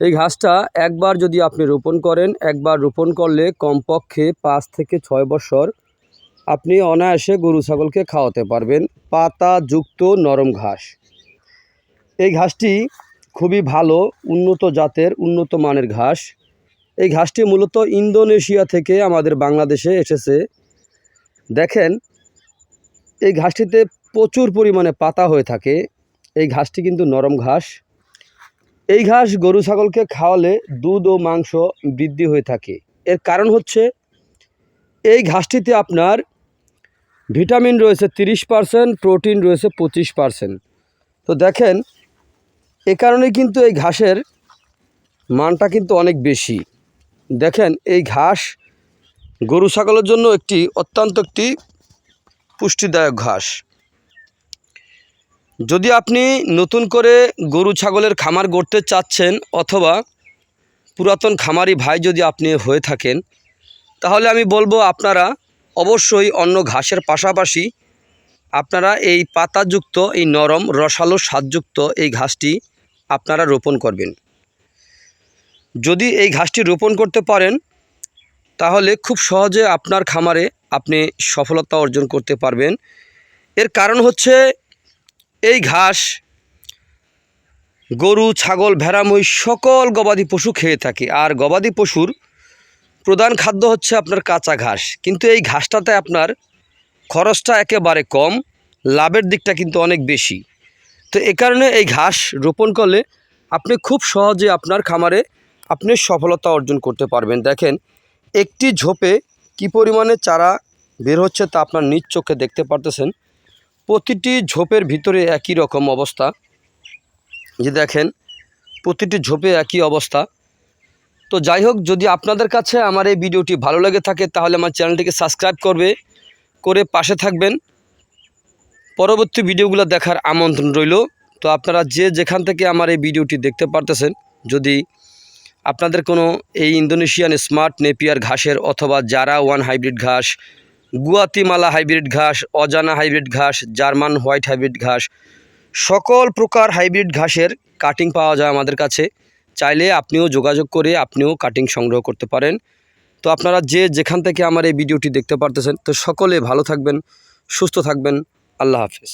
এই ঘাসটা একবার যদি আপনি রোপণ করেন, একবার রোপণ করলে কমপক্ষে পাঁচ থেকে ছয় বছর আপনি অনায়াসে গরু ছাগলকে খাওয়াতে পারবেন পাতা যুক্ত নরম ঘাস। এই ঘাসটি খুবই ভালো, উন্নত জাতের, উন্নত মানের ঘাস। এই ঘাসটি মূলত ইন্দোনেশিয়া থেকে আমাদের বাংলাদেশে এসেছে। দেখেন, এই ঘাসটিতে প্রচুর পরিমাণে পাতা হয়ে থাকে। এই ঘাসটি কিন্তু নরম ঘাস। এই ঘাস গরু, ছাগলকে খাওয়ালে দুধ ও মাংস বৃদ্ধি হয়ে থাকে। এর কারণ হচ্ছে, এই ঘাসটিতে আপনার ভিটামিন রয়েছে তিরিশ পারসেন্ট, প্রোটিন রয়েছে পঁচিশ পারসেন্ট। তো দেখেন, এ কারণে কিন্তু এই ঘাসের মানটা কিন্তু অনেক বেশি। দেখেন, এই ঘাস গরু, ছাগলের জন্য একটি অত্যন্ত একটি পুষ্টিদায়ক ঘাস। যদি আপনি নতুন করে গরু, ছাগলের খামার গড়তে চাচ্ছেন অথবা পুরাতন খামারি ভাই যদি আপনি হয়ে থাকেন, তাহলে আমি বলব আপনারা অবশ্যই অন্য ঘাসের পাশাপাশি আপনারা এই পাতাযুক্ত, এই নরম, রসালো স্বাদযুক্ত এই ঘাসটি আপনারা রোপণ করবেন। যদি এই ঘাসটি রোপণ করতে পারেন, তাহলে খুব সহজে আপনার খামারে আপনি সফলতা অর্জন করতে পারবেন। এর কারণ হচ্ছে এই ঘাস, গরু, ছাগল ভেড়া মহিষ সকল গবাদি পশু খেয়ে থাকে। আর গবাদি পশুর প্রধান খাদ্য হচ্ছে আপনার কাঁচা ঘাস। কিন্তু এই ঘাসটাতে আপনার খরচটা একেবারে কম, লাভের দিকটা কিন্তু অনেক বেশি। তো এ কারণে এই ঘাস রোপণ করলে আপনি খুব সহজে আপনার খামারে আপনি সফলতা অর্জন করতে পারবেন। দেখেন, একটি ঝোপে কি পরিমাণে চারা বের হচ্ছে তা আপনার নিজ চোখে দেখতে পারতেছেন। প্রতিটি ঝোপের ভিতরে একই রকম অবস্থা। যে দেখেন, প্রতিটি ঝোপে একই অবস্থা। তো যাই হোক, যদি আপনাদের কাছে আমার এই ভিডিওটি ভালো লেগে থাকে, তাহলে আমার চ্যানেলটিকে সাবস্ক্রাইব করবে, করে পাশে থাকবেন। পরবর্তী ভিডিওগুলো দেখার আমন্ত্রণ রইল। তো আপনারা যে যেখান থেকে আমার এই ভিডিওটি দেখতে পারতেছেন, যদি আপনাদের কোনো এই ইন্দোনেশিয়ান স্মার্ট নেপিয়ার ঘাসের অথবা জারা ওয়ান হাইব্রিড ঘাস গুয়াতিমালা হাইব্রিড ঘাস, অজানা হাইব্রিড ঘাস, জার্মান হোয়াইট হাইব্রিড ঘাস, সকল প্রকার হাইব্রিড ঘাসের কাটিং পাওয়া যায় আমাদের কাছে। চাইলে আপনিও যোগাযোগ করে আপনিও কাটিং সংগ্রহ করতে পারেন। তো আপনারা যে যেখান থেকে আমার এই ভিডিওটি দেখতে পারতেছেন, তো সকলে ভালো থাকবেন, সুস্থ থাকবেন। আল্লাহ হাফিজ।